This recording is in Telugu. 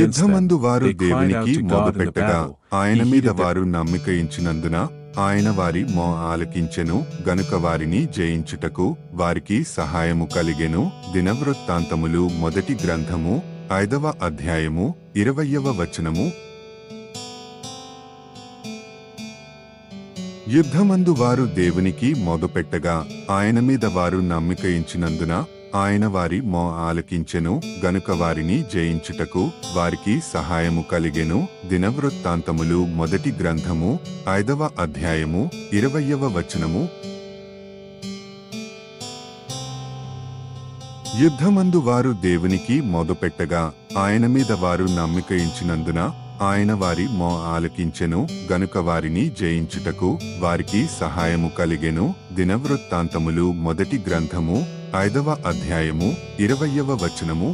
యుద్ధమందు వారు దేవునికి మొదపెట్టగా. ఆయన మీద వారు నమ్మికయించినందున ఆయన వారి మో ఆలకించెను గనుక వారిని జయించుటకు వారికి సహాయము కలిగెను. దినవృత్తాంతములు మొదటి గ్రంథము ఐదవ అధ్యాయము ఇరవయవ వచనము. యుద్ధమందు వారు దేవునికి మొదపెట్టగా ఆయన మీద వారు నమ్మికయించినందున ఆయన వారి మో ఆలకించెను గనుక వారిని జయించుటకు వారికి సహాయము కలిగెను. దినవృత్తాంతములు మొదటి గ్రంథము ఐదవ అధ్యాయము ఇరవయవ వచనము. యుద్ధమందు వారు దేవునికి మొదపెట్టగా ఆయన మీద వారు నమ్మికయించినందున ఆయన వారి మో ఆలకించెను గనుక వారిని జయించుటకు వారికి సహాయము కలిగెను. దినవృత్తాంతములు మొదటి గ్రంథము ఐదవ అధ్యాయము ఇరవయవ వచనము